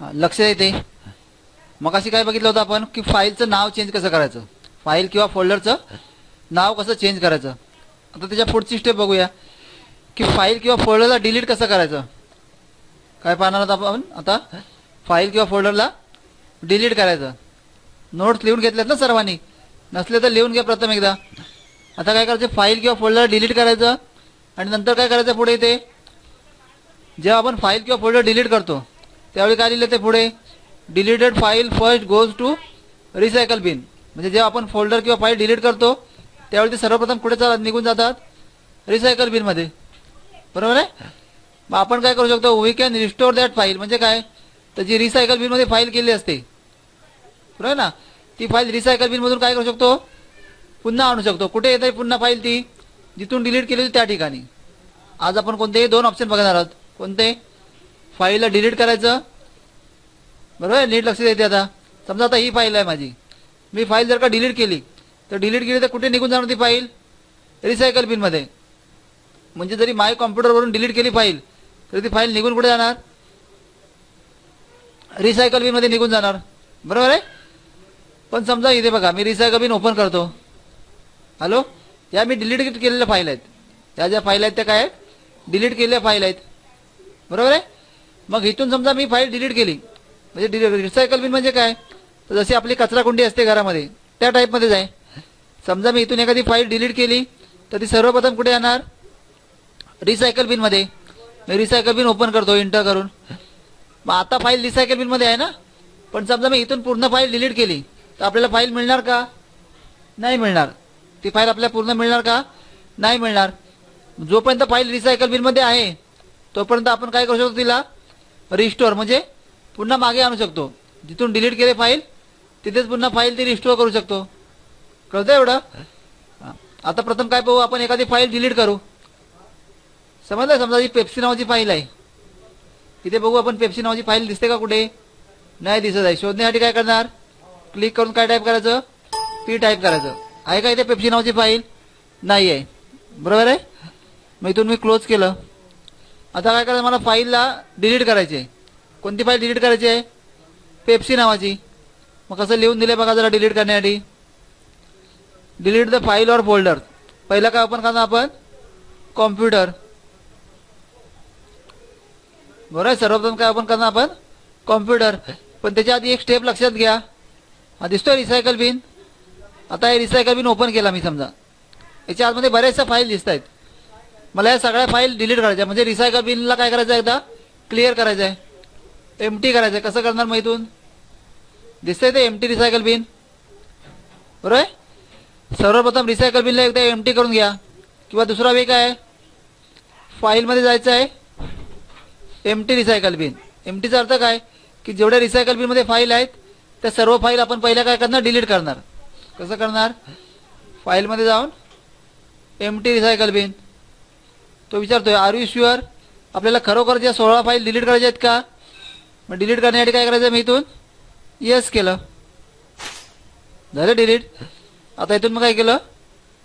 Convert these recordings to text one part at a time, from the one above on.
लक्ष येते मग अशी काय बघितलं होतं आपण की फाईलचं नाव चेंज कसं करायचं? फाईल किंवा फोल्डरचं नाव कसं चेंज करायचं? आता त्याच्या पुढची स्टेप बघूया. की फाईल किंवा फोल्डरला डिलीट कसं करायचं? काय पाहणार आहोत आपण आता? फाईल किंवा फोल्डरला डिलीट करायचं. नोट्स लिहून घेतल्यात ना सर्वांनी? नसले तर लिहून घ्या प्रथम एकदा. आता काय करायचं? फाईल किंवा फोल्डर डिलीट करायचं. आणि नंतर काय करायचं पुढे ते? जेव्हा आपण फाईल किंवा फोल्डर डिलीट करतो त्यावेळी काय लिहिलं ते पुढे? Deleted file first goes to recycle bin म्हणजे जेव्हा आपण फोल्डर किंवा फाईल डिलीट करतो त्यावेळी ते सर्वप्रथम कुठे चालत? निघून जातात रिसायकल बिनमध्ये बरोबर आहे? मग आपण काय करू शकतो? We can restore that file म्हणजे काय? तर जी रिसायकल बिनमध्ये फाईल केली असते. बरोबर आहे ना? ती फाईल रिसायकल बिनमधून काय करू शकतो? पुन्हा आणू शकतो. कुठे येते पुन्हा फाईल ती? जिथून डिलीट केली होती त्या ठिकाणी. आज आपण कोणतेही दोन ऑप्शन बघणार आहोत. कोणते? फाईलला डिलीट करायचं बरोबर आहे नीट लक्ष देते आता. समजा आता ही फाईल आहे माझी. मी फाईल जर का डिलीट केली तर डिलीट केली तर कुठे निघून जाणार ती फाईल रिसायकल बिनमध्ये म्हणजे जरी माय कॉम्प्युटरवरून डिलीट केली फाईल तरी ती फाईल निघून कुठे जाणार? रिसायकल बिनमध्ये निघून जाणार. बरोबर आहे? पण समजा इथे बघा मी रिसायकल बिन ओपन करतो. हॅलो या मी डिलीट केलेल्या फाईल आहेत. या ज्या फाईल आहेत त्या काय आहेत? डिलीट केलेल्या फाईल आहेत. बरोबर आहे? मग इथून समजा मी फाईल डिलीट केली म्हणजे रिसायकल बिन म्हणजे काय? तर जशी आपली कचराकुंडी असते घरामध्ये त्या टाईपमध्येच आहे समजा मी इथून एखादी फाईल डिलीट केली तर ती सर्वप्रथम कुठे येणार? रिसायकल बिनमध्ये मी रिसायकल बिन ओपन करतो इंटर करून. मग आता फाईल रिसायकल बिनमध्ये आहे ना? पण समजा मी इथून पूर्ण फाईल डिलीट केली तर आपल्याला फाईल मिळणार का? नाही मिळणार. ती फाईल आपल्याला पूर्ण मिळणार का? नाही मिळणार. जोपर्यंत फाईल रिसायकल बिनमध्ये आहे तोपर्यंत आपण काय करू शकतो तिला? रिस्टोअर म्हणजे पुन्हा मागे आणू शकतो. जिथून डिलीट केले फाईल तिथेच पुन्हा फाईल ती रिस्टोअर करू शकतो. कळतं एवढं? आता प्रथम काय पाहू? आपण एखादी फाईल डिलीट करू. समजलं? समजा ही पेप्सी नावाची फाईल आहे. इथे बघू आपण पेप्सी नावाची फाईल दिसते का कुठे? नाही दिसत आहे. शोधण्यासाठी काय करणार? क्लिक करून काय टाईप करायचं? पी टाईप करायचं. आहे का इथे पेप्सी नावाची फाईल नाही आहे. बरोबर आहे? मग इथून मी क्लोज केलं. आता काय करायचं? मला फाईलला डिलीट करायची आहे. कोणती फाईल डिलीट करायची आहे? पेप्सी नावाची. मग कसं लिहून दिलं बघा जरा डिलीट करण्यासाठी. Delete the file or folder पहिला काय ओपन करणार आपण? कॉम्प्युटर बरोबर आहे सर्वप्रथम काय ओपन करणार आपण? कॉम्प्युटर पण त्याच्या आधी एक स्टेप लक्षात घ्या. हा दिसतोय रिसायकल बिन आता हे रिसायकल बिन ओपन केला मी समजा. याच्या आतमध्ये बऱ्याचशा फाईल दिसत आहेत. मला या सगळ्या फाईल डिलीट करायच्या म्हणजे रिसायकल बिनला काय करायचं आहे एकदा? क्लिअर करायचं आहे. एम टी करायचं आहे कसं करणार मग इथून? दिसतंय ते एम टी रिसायकल बिन बरोबर आहे? सर्वप्रथम रिसायकल बिनला एकदा एम टी करून घ्या. किंवा दुसरा वे काय? आहे फाईलमध्ये जायचं आहे. एम टी रिसायकल बिन एम टीचा अर्थ काय? की जेवढ्या रिसायकल बिनमध्ये फाईल आहेत त्या सर्व फाईल आपण पहिल्या काय करणार? डिलीट करणार. कसं करणार? फाईलमध्ये जाऊन एम टी रिसायकल बिन तो विचारतोय आर यू शुअर आपल्याला खरोखर ज्या सोळा फाईल डिलीट करायच्या आहेत का? मग डिलीट करण्यासाठी काय करायचं? मी इथून येस केलं. झालं डिलीट आता इथून मग काय केलं?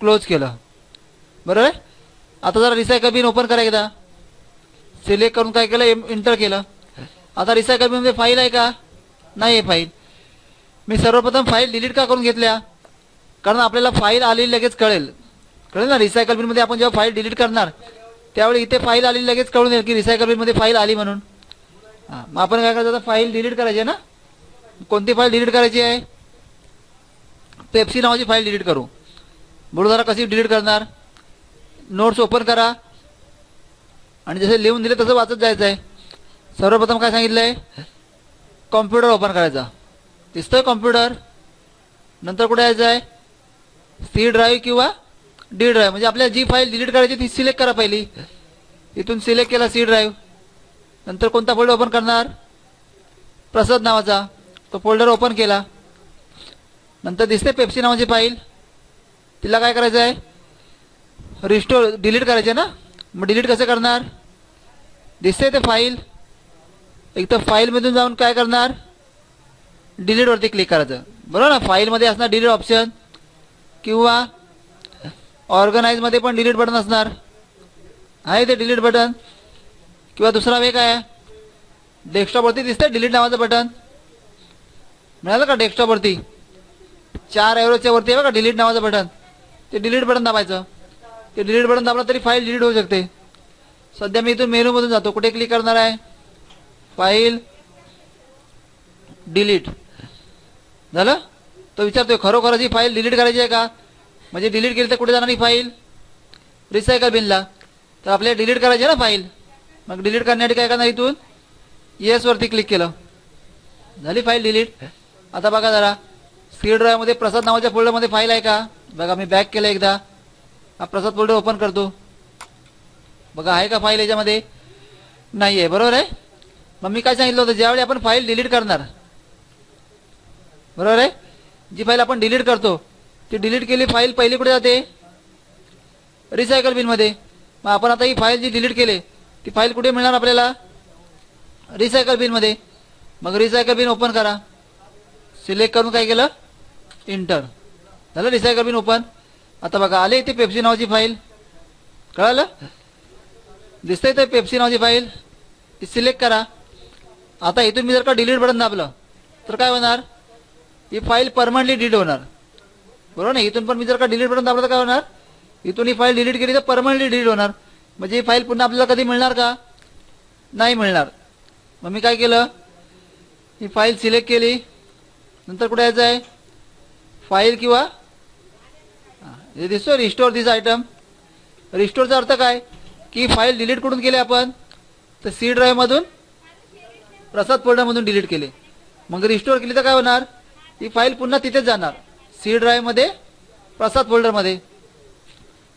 क्लोज केलं. बरोबर आहे? आता जरा रिसायकल बिन ओपन करायचं सिलेक्ट करून काय केलं? इंटर केलं. आता रिसायकल बिनमध्ये फाईल आहे का? नाही आहे फाईल मी सर्वप्रथम फाईल डिलीट का करून घेतल्या? कारण आपल्याला फाईल आलेली लगेच कळेल. कळेल ना? रिसायकल बिनमध्ये आपण जेव्हा फाईल डिलीट करणार त्यावेळी इथे फाईल आलेली लगेच कळून येईल की रिसायकल बिनमध्ये फाईल आली म्हणून. हां मग आपण काय करायचं आता फाईल डिलीट करायची आहे ना? कोणती फाईल डिलीट करायची आहे? पेप्सी नावाची फाईल डिलीट करू. बरोबर जरा कशी डिलीट करणार? नोट्स ओपन करा. आणि जसे लिहून दिले तसं वाचत जायचं आहे. सर्वप्रथम काय सांगितलं आहे कॉम्प्युटर ओपन करायचा. दिसतोय कॉम्प्युटर नंतर कुठे यायचं आहे? सी ड्राईव्ह किंवा डी ड्राईव्ह म्हणजे आपल्याला जी फाईल डिलीट करायची ती सिलेक्ट करा पहिली. इथून सिलेक्ट केला सी ड्राईव्ह नंतर कोणता फोल्डर ओपन करणार? प्रसाद नावाचा. तो फोल्डर ओपन केला. नंतर दिसते पेप्सी नावाची फाईल तिला काय करायचं आहे रिस्टोर डिलीट करायचे ना? मग डिलीट कसं करणार? दिसते ते फाईल एक तर फाईलमधून जाऊन काय करणार? डिलीटवरती क्लिक करायचं. बरोबर ना? फाईलमध्ये असणार डिलीट ऑप्शन किंवा ऑर्गनाईजमध्ये पण डिलीट बटन असणार. आहे ते डिलीट बटन किंवा दुसरा वे काय आहे डेस्कटॉपवरती दिसतंय डिलीट नावाचं बटन मिळालं का डेस्कटॉपवरती चार एवरोच्या वरती आहे बघा डिलीट नावाचं बटन ते डिलीट बटन दाबायचं. ते डिलीट बटन दाबलं तरी फाईल डिलीट होऊ शकते. सध्या मी इथून मेनूमधून जातो. कुठे क्लिक करणार आहे? फाईल डिलीट झालं? तो विचारतोय खरोखरच ही फाईल डिलीट करायची आहे का? म्हणजे डिलीट केली तर कुठे जाणार ही फाईल रिसायकल बिनला तर आपल्याला डिलीट करायची आहे ना फाईल मग डिलीट करण्यासाठी काय करणार इथून? येस वरती क्लिक केलं. झाली फाईल डिलीट आता बघा जरा. सी ड्राईव्हमध्ये प्रसाद नावाच्या फोल्डरमध्ये फाईल आहे का? बघा मी बॅक केलं एकदा. हा प्रसाद फोल्डर ओपन करतो. बघा आहे का फाईल याच्यामध्ये? नाही आहे बरोबर आहे? मग मी काय सांगितलं होतं? ज्यावेळी आपण फाईल डिलीट करणार बरोबर आहे? जी फाईल आपण डिलीट करतो ती डिलीट केली फाईल पहिली कुठे जाते रिसायकल बिनमध्ये मग आपण आता ही फाईल जी डिलीट केली ती फाईल कुठे मिळणार आपल्याला? रिसायकल बिनमध्ये मग रिसायकल बिन ओपन करा. सिलेक्ट करून काय केलं? इंटर झालं रिसायकल बिन ओपन आता बघा आले इथे पेप्सी नावाची फाईल कळालं? दिसतंय ते पेप्सी नावाची फाईल ती सिलेक्ट करा. आता इथून मी जर का डिलीट बटन दाबलं तर काय होणार? ही फाईल परमनंटली डिलीट होणार. बरोबर ना? इथून पण मी जर का डिलीट बटन दाबलं तर काय होणार? इथून ही फाईल डिलीट केली तर परमनंटली डिलीट होणार. म्हणजे ही फाईल पुन्हा आपल्याला कधी मिळणार का? नाही मिळणार. मग मी काय केलं? ही फाईल सिलेक्ट केली. नंतर कुठे यायचं आहे? फाईल किंवा हे दिसतो रिस्टोर दिस आयटम रिस्टोरचा अर्थ काय? की फाईल डिलीट कुठून केली आपण? तर सी ड्राईव्हमधून प्रसाद फोल्डरमधून डिलीट केले. मग रिस्टोर केली तर काय होणार? ही फाईल पुन्हा तिथेच जाणार. सी ड्राईव्हमध्ये प्रसाद फोल्डरमध्ये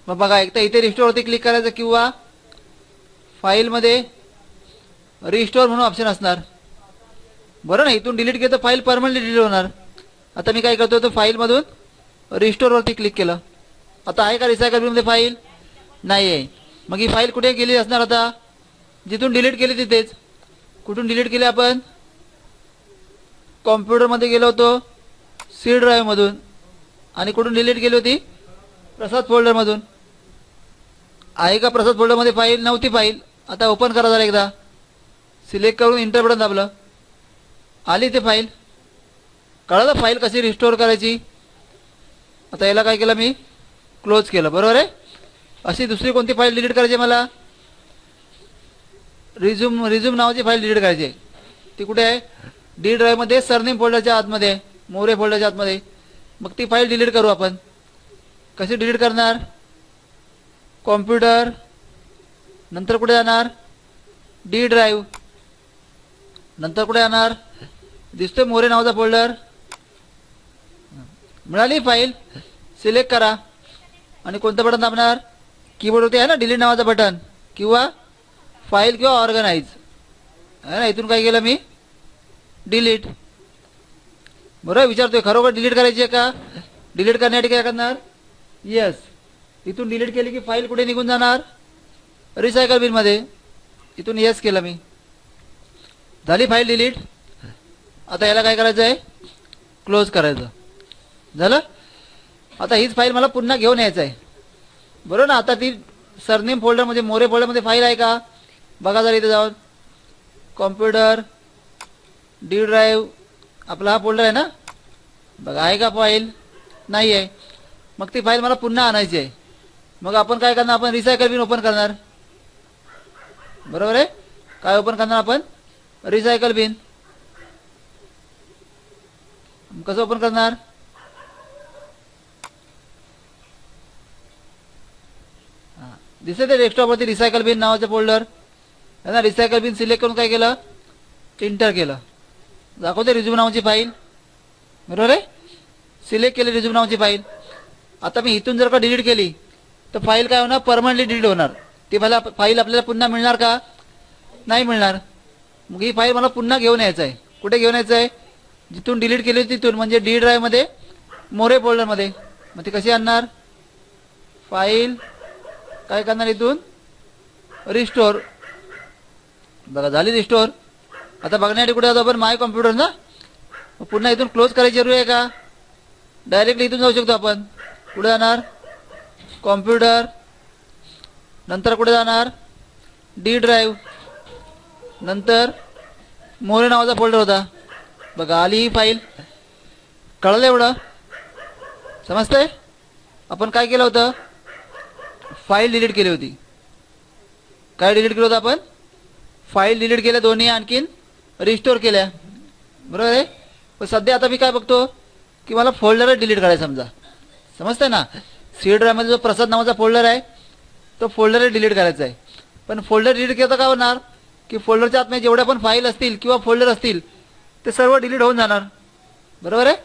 मग बघा एकतर इथे रिस्टोरवरती क्लिक करायचं किंवा फाईलमध्ये रिस्टोअर म्हणून ऑप्शन असणार. बरं ना इथून डिलीट केलं तर फाईल परमनंटली डिलीट होणार. आता मी काय करतो तर फाईलमधून रिस्टोरवरती क्लिक केलं. आता आहे का रिसायकल बिनमध्ये फाईल नाही आहे मग ही फाईल कुठे गेली असणार आता? जिथून डिलीट केली तिथेच. कुठून डिलीट केली आपण? कॉम्प्युटरमध्ये गेलो होतो सी ड्राईव्हमधून आणि कुठून डिलीट केली होती? प्रसाद फोल्डरमधून आहे का प्रसाद फोल्डरमध्ये फाईल नव्हती फाईल. आता ओपन करा जरा एकदा. सिलेक्ट करून इंटर बटन दाबलं. आली ते फाईल. कळलं फाईल कशी रिस्टोअर करायची? आता याला काय केलं मी? क्लोज केलं. बरोबर आहे? अशी दुसरी कोणती फाईल डिलीट करायची आहे मला? रिझ्यूम रिझ्यूम नावाची फाईल डिलीट करायची आहे. ती कुठे आहे? डी ड्राईव्हमध्ये सरनेम फोल्डरच्या आतमध्ये आहे मोरे फोल्डरच्या आतमध्ये. मग ती फाईल डिलीट करू आपण. कशी डिलीट करणार? कॉम्प्युटर नंतर कुठे जाणार? डी ड्राईव्ह नंतर कुठे जाणार? दिसतोय मोरे नावाचा फोल्डर मिळाली फाईल सिलेक्ट करा. आणि कोणतं बटन दाबणार कीबोर्डवरती आहे ना डिलीट नावाचं बटन किंवा फाईल किंवा ऑर्गनाईज आहे ना इथून काय केलं मी? डिलीट बरोबर विचारतोय खरोखर डिलीट करायची आहे का? डिलीट करण्यासाठी काय करणार? येस इथून डिलीट केली की फाईल कुठे निघून जाणार? रिसायकल बिनमध्ये इथून येस केलं मी. झाली फाईल डिलीट आता याला काय करायचं आहे क्लोज करायचं. झालं? आता हीच फाईल मला पुन्हा घेऊन यायचं आहे बरोबर ना आता ती सरनेम फोल्डरमध्ये मोरे फोल्डरमध्ये फाईल आहे का? बघा जरा इथे जाऊन. कॉम्प्युटर डी ड्राईव्ह आपला हा फोल्डर आहे ना? बघा आहे का फाईल नाही आहे मग ती फाईल मला पुन्हा आणायची आहे. मग आपण काय करणार? आपण रिसायकल बिन ओपन करणार. बरोबर आहे? काय ओपन करणार आपण? रिसायकल बिन कसं ओपन करणार? दिसते ते डेस्कटॉपवरती रिसायकल बिन नावाचं फोल्डर आहे ना रिसायकल बिन सिलेक्ट करून काय केलं? इंटर केलं. दाखवते रिझ्यूम नावाची फाईल बरोबर आहे? सिलेक्ट केली रिझ्यूम नावाची फाईल आता मी इथून जर का डिलीट केली तर फाईल काय होणार? परमनंटली डिलीट होणार. ती फाईल फाईल आपल्याला पुन्हा मिळणार का? नाही मिळणार. मग ही फाईल मला पुन्हा घेऊन यायचं आहे कुठे घेऊन यायचं आहे जिथून डिलीट केली होती तिथून म्हणजे डी ड्राईव्हमध्ये मोरे फोल्डरमध्ये मग ती कशी आणणार? फाईल काय करणार इथून? रिस्टोर बघा झाली रिस्टोर आता बघण्यासाठी कुठे जातो आपण? माय कॉम्प्युटर ना? पुन्हा इथून क्लोज करायची जरूर आहे का? डायरेक्टली इथून जाऊ शकतो आपण. कुठे जाणार? कॉम्प्युटर. नंतर कुठे जाणार? डी ड्राईव्ह नंतर मोरे नावाचा फोल्डर होता. बघा आली ही फाईल कळलं एवढं? समजतंय? आपण काय केलं होतं? फाईल डिलीट केली होती. काय डिलीट केलं होतं आपण? फाईल डिलीट केल्या दोन्ही आणखीन रिस्टोर केल्या. बरोबर आहे? पण सध्या आता मी काय बघतो? की मला फोल्डरच डिलीट करायचा समजा. समजतंय ना? सी ड्रायमध्ये जो प्रसाद नावाचा फोल्डर आहे तो फोल्डर डिलीट करायचा आहे. पण फोल्डर डिलीट केलं तर काय होणार? की फोल्डरच्या आतमध्ये जेवढ्या पण फाईल असतील किंवा फोल्डर असतील ते सर्व डिलीट होऊन जाणार. बरोबर आहे?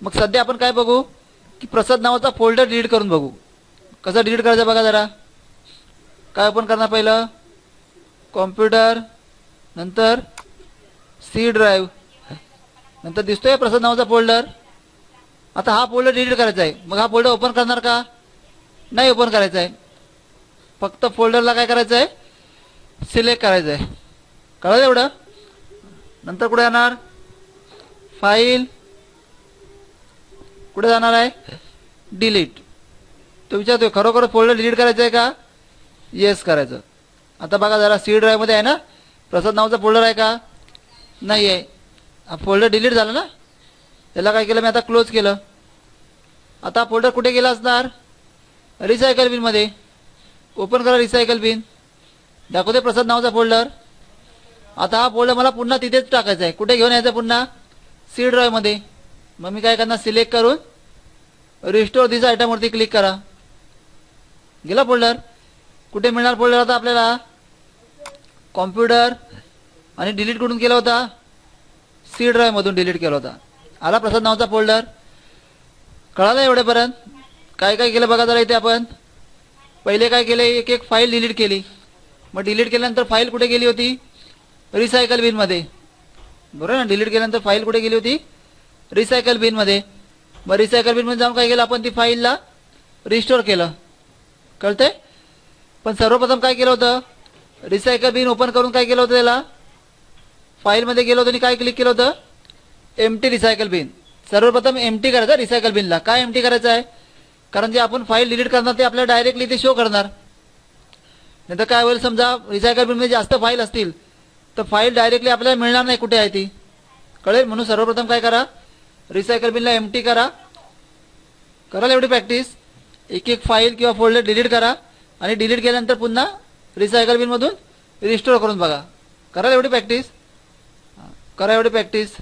मग सध्या आपण काय बघू? की प्रसाद नावाचा फोल्डर डिलीट करून बघू. कसं डिलीट करायचं बघा जरा. काय ओपन करणार पहिलं? कॉम्प्युटर नंतर सी ड्राईव्ह नंतर दिसतोय प्रसाद नावाचा फोल्डर आता हा फोल्डर डिलीट करायचा आहे मग हा फोल्डर ओपन करणार का? नाही ओपन करायचा आहे फक्त फोल्डरला काय करायचं आहे सिलेक्ट करायचं आहे कळलं एवढं? नंतर कुठे जाणार? फाईल कुठे जाणार आहे? डिलीट तो विचारतोय खरोखर फोल्डर डिलीट करायचं आहे का? येस करायचं. आता बघा जरा सी ड्राईव्हमध्ये आहे ना? प्रसाद नावाचा फोल्डर आहे का? नाही आहे फोल्डर डिलीट झाला ना? त्याला काय केलं? मी आता क्लोज केलं. आता फोल्डर कुठे गेला असणार? रिसायकल बिनमध्ये ओपन करा रिसायकल बिन दाखवते प्रसाद नावाचा फोल्डर आता हा फोल्डर मला पुन्हा तिथेच टाकायचा आहे. कुठे घेऊन यायचा पुन्हा? सी ड्राईव्हमध्ये मग मी काय करणार? सिलेक्ट करून रिस्टोर दिस आयटमवरती क्लिक करा. गेला फोल्डर कुठे मिळणार फोल्डर आता आपल्याला? कॉम्प्युटर आणि डिलीट कुठून केला होता? सी ड्राईव्हमधून डिलीट केला होता. आला प्रसाद नावाचा फोल्डर कळालं एवढेपर्यंत? काय काय केलं बघा जरा इथे आपण. पहिले काय केले? एक एक फाईल डिलीट केली. मग डिलीट केल्यानंतर फाईल कुठे गेली होती? रिसायकल बिनमध्ये बरोबर ना? डिलीट केल्यानंतर फाईल कुठे गेली होती? रिसायकल बिनमध्ये मग रिसायकल बिनमध्ये जाऊन काय केलं? आपण ती फाईलला रिस्टोर केलं. कळतंय? पण सर्वप्रथम काय केलं होतं? रिसायकल बिन ओपन करून काय केलं होतं त्याला? फाईलमध्ये गेलो होतं आणि काय क्लिक केलं होतं? एम टी रिसायकल बिन सर्वप्रथम एम टी करायचं रिसायकल बिनला काय एम टी करायचं आहे? कारण जे आपण फाईल डिलीट करणार ते आपल्याला डायरेक्टली ते शो करणार. नाही तर काय होईल समजा रिसायकल बिनमध्ये जास्त फाईल असतील तर फाईल डायरेक्टली आपल्याला मिळणार नाही कुठे आहे ती. कळेल? म्हणून सर्वप्रथम काय करा? रिसायकल बिनला एम टी करा. कराल एवढी प्रॅक्टिस एक एक फाईल किंवा फोल्डर डिलीट करा आणि डिलीट केल्यानंतर पुन्हा रिसायकल बिनमधून रिस्टोर करून बघा. कराल एवढी प्रॅक्टिस करा एवढी प्रॅक्टिस